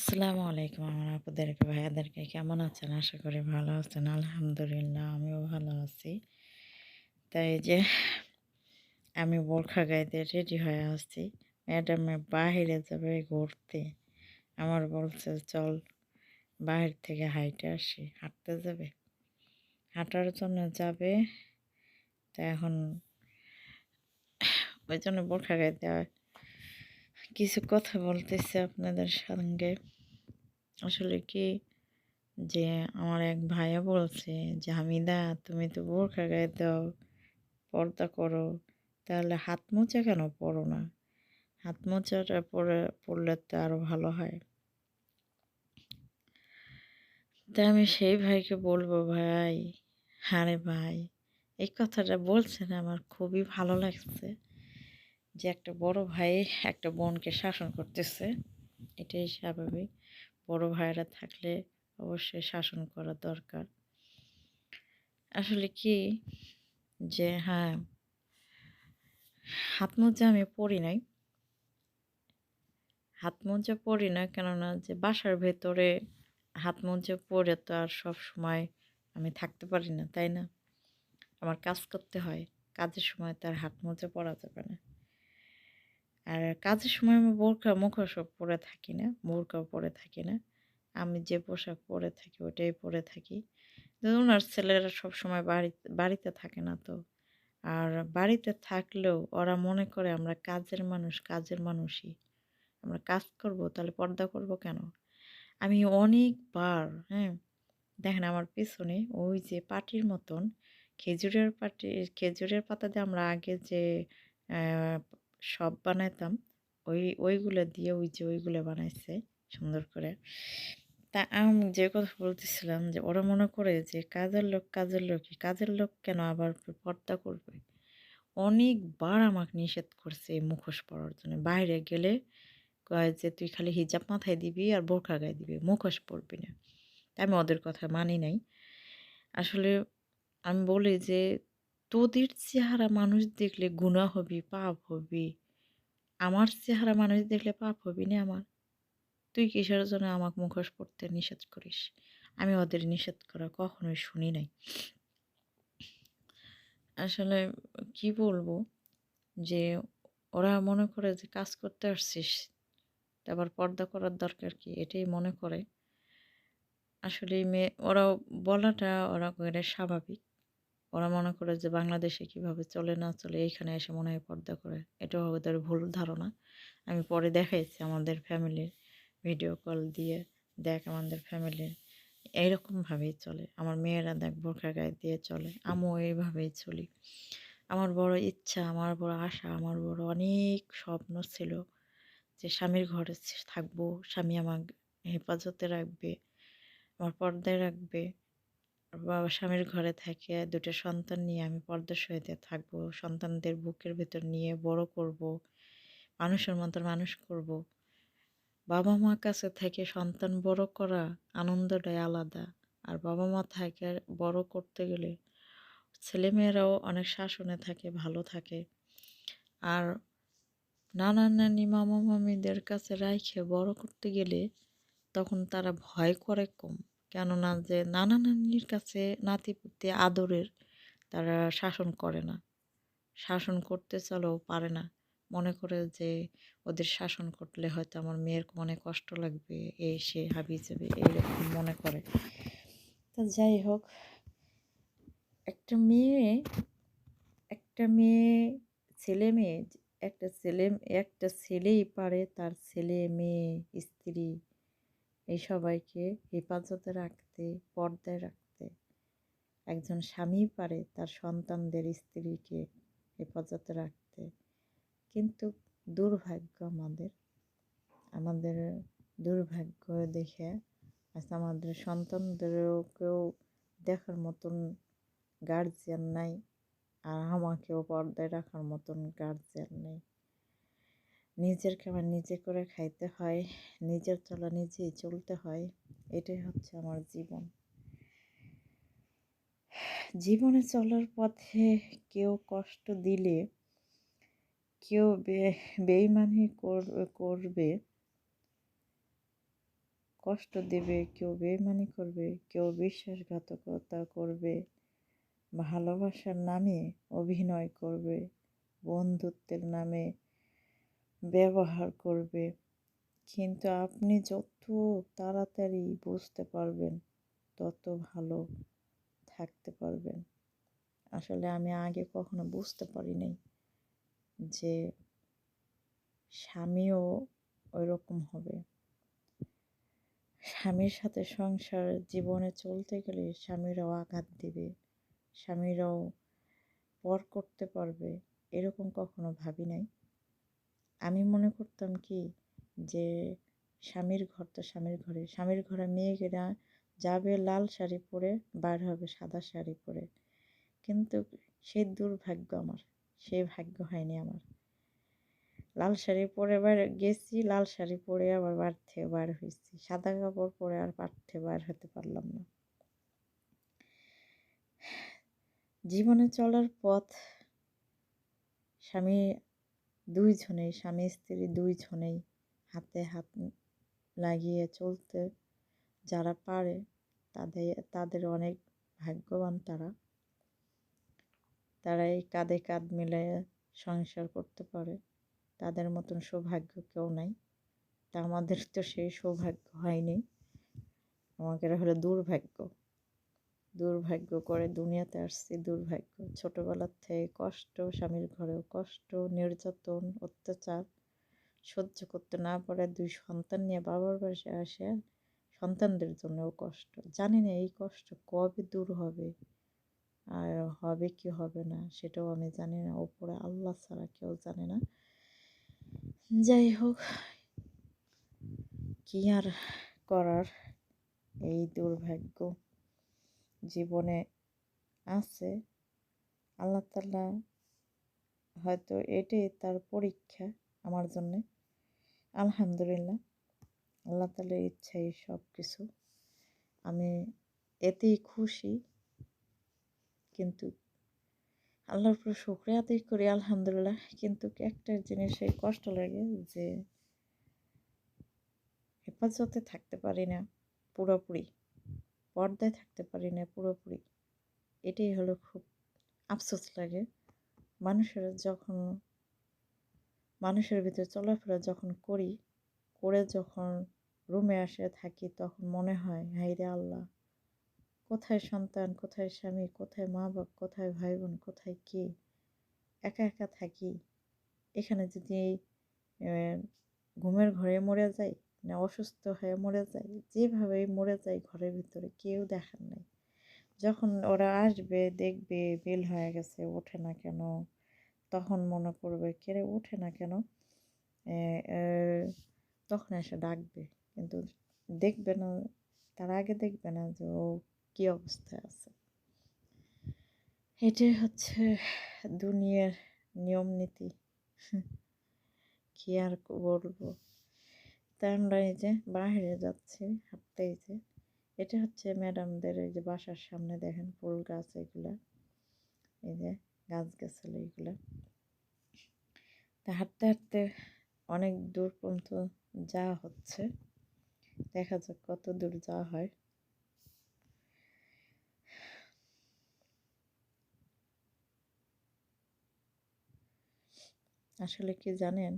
আসসালামু আলাইকুম আমার আপুদেরকে, ভাইয়াদেরকে কেমন আছেন? আশা করি ভালো আছেন, আলহামদুলিল্লাহ আমিও ভালো আছি। তাই যে আমি বোরখা গাইতে রেডি হয়ে আসছি ম্যাডামে বাহিরে যাবে ঘুরতে। আমার বলছে, চল বাহির থেকে হাইটে আসি। হাঁটতে যাবে? হাঁটার জন্য যাবে। তা এখন ওই জন্য বোরখা গাইতে কিছু কথা বলতেছে আপনাদের সঙ্গে। আসলে কি যে আমার এক ভাইয়া বলছে যে, হামিদা, তুমি তো বোরখা গায়ে দাও, পর্দা করো, তাহলে হাত মোচা কেন পরো না? হাত মোচাটা পরে, পরলে তো আরও ভালো হয়। তা আমি সেই ভাইকে বলব, ভাই হারে ভাই, এই কথাটা বলছেন, আমার খুবই ভালো লাগছে। যে একটা বড় ভাই একটা বোনকে শাসন করতেছে, এটাই স্বাভাবিক। বড় ভাইরা থাকলে অবশ্যই শাসন করা দরকার। আসলে কি যে হ্যাঁ হাত মোজা আমি পরি নাই। হাত মোজা পরি না কেননা যে বাসার ভেতরে হাত মোজা পরে তো আর সব সময় আমি থাকতে পারি না, তাই না? আমার কাজ করতে হয়, কাজের সময় তার হাত মোজা পরা যাবে না। আর কাজের সময় আমি বোরকা মুখোশ পরে থাকি না বোরকাও পরে থাকি না। আমি যে পোশাক পরে থাকি ওটাই পরে থাকি। ওনার ছেলেরা সব সময় বাড়িতে বাড়িতে থাকে না তো। আর বাড়িতে থাকলেও ওরা মনে করে আমরা কাজের মানুষ, কাজের মানুষই। আমরা কাজ করব, তাহলে পর্দা করব কেন? আমি অনেকবার হ্যাঁ দেখেন আমার পেছনে ওই যে পাটির মতন খেজুরের পাটি, খেজুরের পাতা দিয়ে আমরা আগে যে সব বানাইতাম। ওই, ওইগুলো দিয়ে ওই যে ওইগুলো বানাইছে সুন্দর করে। তা আমি যে কথা বলতেছিলাম যে ওরা মনে করে যে কাজের লোক কাজের লোকই, কাজের লোক কেন আবার পর্দা করবে? অনেকবার আমাকে নিষেধ করছে এই মুখোশ পরার জন্য। বাইরে গেলে কয় যে তুই খালি হিজাব মাথায় দিবি আর বোরখা গায়ে দিবি, মুখোশ পরবি না। তাই আমি ওদের কথা মানি নাই। আসলে আমি বলি যে তোদের চেহারা মানুষ দেখলে গুণা হবি, পাপ হবি আমার চেহারা মানুষ দেখলে পাপ হবি না আমার। তুই কিসের জন্য আমাকে মুখোশ পড়তে নিষেধ করিস? আমি ওদের নিষেধ করা কখনোই শুনি নাই। আসলে কি বলব? যে ওরা মনে করে যে কাজ করতে আসছিস তারপর পর্দা করার দরকার কি? এটাই মনে করে। আসলে মেয়ে ওরা বলাটা ওরা করে স্বাভাবিক। ওরা মনে করে যে বাংলাদেশে কীভাবে চলে না চলে এইখানে এসে মনে হয় পর্দা করে। এটাও ওদের ভুল ধারণা। আমি পরে দেখাইছি আমাদের ফ্যামিলির ভিডিও কল দিয়ে, দেখ আমাদের ফ্যামিলির এইরকমভাবেই চলে। আমার মেয়েরা দেখ বোরখা গায়ে দিয়ে চলে। আমিও এইভাবেই চলি। আমার বড় ইচ্ছা, আমার বড় আশা, আমার বড় অনেক স্বপ্ন ছিল যে স্বামীর ঘরে থাকব, স্বামী আমার হেফাজতে রাখবে, আমার পর্দায় রাখবে। বাবা স্বামীর ঘরে থাকে দুটো সন্তান নিয়ে আমি পর্দার সহিতে থাকব, সন্তানদের বুকের ভেতর নিয়ে বড় করব, মানুষের মতো মানুষ করব। বাবা মা কাছে থেকে সন্তান বড় করা আনন্দটাই আলাদা। আর বাবা মা থাকে বড় করতে গেলে ছেলেমেয়েরাও অনেক শাসনে থাকে, ভালো থাকে। আর নানা নানি, মামা, মামিদের কাছে রাইখে বড় করতে গেলে তখন তারা ভয় করে কম। কেননা যে নানা নানির কাছে নাতিপুতি আদরের তারা শাসন করে না। শাসন করতে চলেও পারে না। মনে করে যে ওদের শাসন করলে হয়তো আমার মেয়ের মনে কষ্ট লাগবে এই সে হাবি যাবে এইরকম মনে করে। তা যাই হোক, একটা মেয়ে একটা মেয়ে ছেলে মেয়ে, একটা ছেলে, একটা ছেলেই পারে তার ছেলে, মেয়ে, স্ত্রী। এই সবাইকে হেফাজতে রাখতে, পর্দায় রাখতে। একজন স্বামী পারে তার সন্তানদের স্ত্রীকে হেফাজতে রাখতে। কিন্তু দুর্ভাগ্য আমাদের। আমাদের দুর্ভাগ্য দেখে আজ আমাদের সন্তানদেরকেও দেখার মতন গার্জিয়ান নাই আর আমাকেও পর্দায় রাখার মতন গার্জিয়ান নেই। নিজের খাবার নিজে করে খাইতে হয়, নিজের চলা নিজেই চলতে হয়, এটাই হচ্ছে আমার জীবন। জীবনে চলার পথে কেউ কষ্ট দিলে, কেউ বেইমানি করবে, কষ্ট দেবে, কেউ বেইমানি করবে, কেউ বিশ্বাসঘাতকতা করবে, ভালোবাসার নামে অভিনয় করবে, বন্ধুত্বের নামে ব্যবহার করবে। কিন্তু আপনি যত তাড়াতাড়ি বুঝতে পারবেন, তত ভালো থাকতে পারবেন। আসলে আমি আগে কখনো বুঝতে পারি নাই যে স্বামীও ওই রকম হবে। স্বামীর সাথে সংসার জীবনে চলতে গেলে স্বামীরাও আঘাত দেবে, স্বামীরাও পর করতে পারবে, এরকম কখনো ভাবি নাই। আমি মনে করতাম কি যে স্বামীর ঘর তো স্বামীর ঘরে। স্বামীর ঘরে মেয়েরা যাবে লাল শাড়ি পরে, বার হবে সাদা শাড়ি পরে। কিন্তু সেই দুর্ভাগ্য আমার, সেই ভাগ্য হয়নি আমার। লাল শাড়ি পরে বার গেছি, লাল শাড়ি পরে আবার বার থেকে বার হয়েছি। সাদা কাপড় পরে আর বার থেকে বার হতে পারলাম না। জীবনে চলার পথ স্বামী দুইজনেই স্বামী, স্ত্রী দুইজনেই হাতে হাত লাগিয়ে চলতে যারা পারে তাদের তাদের অনেক ভাগ্যবান তারা। তারা এই কাঁধে কাঁধ মিলে সংসার করতে পারে। তাদের মতন সৌভাগ্য কেউ নাই। তা আমাদের তো সেই সৌভাগ্য হয়নি। আমাদের হলো দুর্ভাগ্য। দুর্ভাগ্য করে দুনিয়াতে আসছি, দুর্ভাগ্য। ছোটোবেলার থেকে কষ্ট, স্বামীর ঘরেও কষ্ট, নির্যাতন, অত্যাচার সহ্য করতে না পারে দুই সন্তান নিয়ে বাবার বাসে আসে, সন্তানদের জন্যও কষ্ট। জানি না এই কষ্ট কবে দূর হবে আর হবে কি হবে না, সেটাও আমি জানি না। ওপরে আল্লাহ ছাড়া কেউ জানে না। যাই হোক, কি আর করার এই দুর্ভাগ্য? জীবনে আছে। আল্লাহ তালা হয়তো এটাই তার পরীক্ষা আমার জন্যে। আলহামদুলিল্লাহ, আল্লাহ তালার ইচ্ছাই সব কিছু আমি এতেই খুশি। কিন্তু আল্লাহর উপর শুক্রিয়া আদায় করি, আলহামদুলিল্লাহ। কিন্তু একটা জিনিসে কষ্ট লাগে যে হেফাজতে থাকতে পারি না পুরোপুরি। পর্দায় থাকতে পারি না পুরোপুরি। এটাই হলো খুব আফসোস লাগে। মানুষের যখন, মানুষের ভিতরে চলাফেরা যখন করি, করে যখন রুমে আসে থাকি তখন মনে হয় হাই রে আল্লাহ, কোথায় সন্তান, কোথায় স্বামী, কোথায় মা বাপ, কোথায় ভাই বোন কোথায় কে? একা একা থাকি। এখানে যদি ঘুমের ঘরে মরে যাই না অসুস্থ হয়ে মরে যায়, যেভাবেই মরে যায় ঘরের ভিতরে কেউ দেখার নাই। যখন ওরা আসবে, দেখবে বেল হয়ে গেছে, ওঠে না কেন? তখন মনে করবে কেড়ে ওঠে না কেন? তখন এসে ডাকবে। কিন্তু দেখবে না, তার আগে দেখবে না যে ও কী অবস্থায় আছে। এটাই হচ্ছে দুনিয়ার নিয়ম নীতি। কী আর বলব? তাই আমরা এই যে বাহিরে যাচ্ছি, হাঁটতে এই যে, এটা হচ্ছে ম্যাডামদের এই যে বাসার সামনে দেখেন ফুল গাছ এগুলা, এই যে গাছ গাছালি এগুলা। তা হাঁটতে হাঁটতে অনেক দূর পর্যন্ত যাওয়া হচ্ছে, দেখা যাক কত দূর যাওয়া হয়। আসলে কি জানেন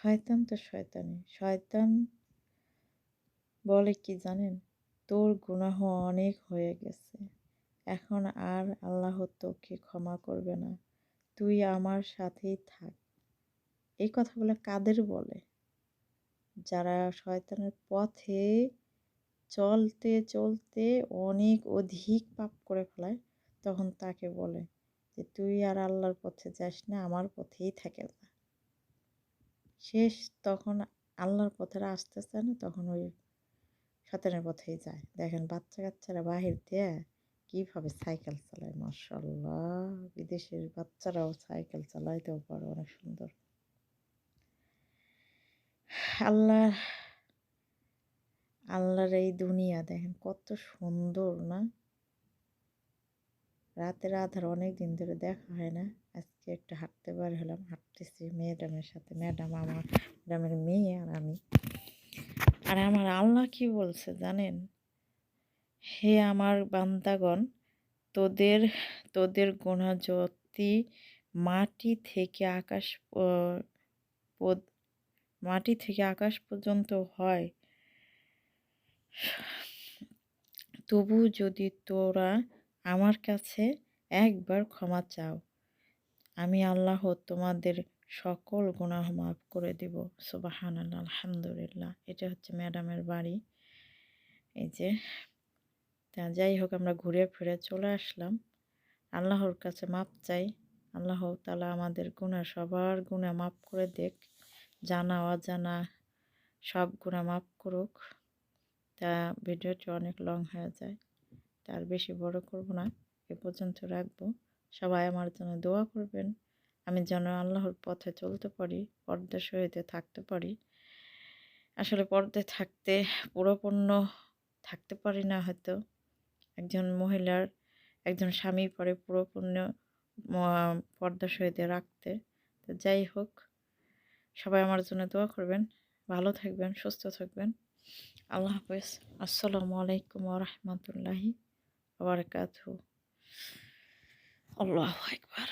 শয়তান তো শয়তানি। শয়তান বলে কি জানেন? তোর গুনাহ অনেক হয়ে গেছে। এখন আর আল্লাহ তোকে ক্ষমা করবে না। তুই আমার সাথেই থাক। এই কথাগুলো কাদের বলে? যারা শয়তানের পথে চলতে চলতে অনেক অধিক পাপ করে ফেলায়, তখন তাকে বলে যে, তুই আর আল্লাহর পথে যাস না, আমার পথেই থাকে শেষ তখন আল্লাহর পথে আসতে চায় না তখন ওই শতানের পথেই যায়। দেখেন বাচ্চা কাচ্চারা বাহির দিয়ে কীভাবে সাইকেল চালায় মার্শাল্লাহ বিদেশের বাচ্চারাও সাইকেল চালাইতেও পারে, অনেক সুন্দর। আল্লাহ, আল্লাহর এই দুনিয়া দেখেন কত সুন্দর না? রাতের আধার অনেক দিন ধরে দেখা হয় না। একটু হাঁটতে বার হলাম, হাঁটতেছি ম্যাডামের সাথে। ম্যাডাম আমার, ম্যাডামের মেয়ে আর আমি। আর আমার আল্লাহ কি বলছে জানেন? হে আমার বান্দাগণ, তোদের তোদের গোনা যদি মাটি থেকে আকাশ মাটি থেকে আকাশ পর্যন্ত হয়। তবু যদি তোরা আমার কাছে একবার ক্ষমা চাও আমি আল্লাহ তোমাদের সকল গুনাহ মাফ করে দেব। সুবাহান আলহামদুলিল্লাহ। এটা হচ্ছে ম্যাডামের বাড়ি। এই যে, তা যাই হোক, আমরা ঘুরে ফিরে চলে আসলাম। আল্লাহর কাছে মাপ চাই। আল্লাহ তালা আমাদের গুণা সবার গুণা মাফ করে দেখ। জানা, অজানা সব গুণা মাফ করুক। তা ভিডিওটি অনেক লং হয়ে যায়। তার বেশি বড় করব না। এ পর্যন্ত রাখব। সবাই আমার জন্য দোয়া করবেন। আমি যেন আল্লাহর পথে চলতে পারি, পর্দার সহিত থাকতে পারি। আসলে পর্দায় থাকতে পুরোপূর্ণ থাকতে পারি না হয়তো। একজন মহিলার, একজন স্বামী পরে পুরোপূর্ণ পর্দার সহিত রাখতে। তো যাই হোক, সবাই আমার জন্য দোয়া করবেন। ভালো থাকবেন, সুস্থ থাকবেন। আল্লাহ হাফেজ। আসসালামু আলাইকুম রহমতুল্লাহি বারাকাতু আল্লাহ একবার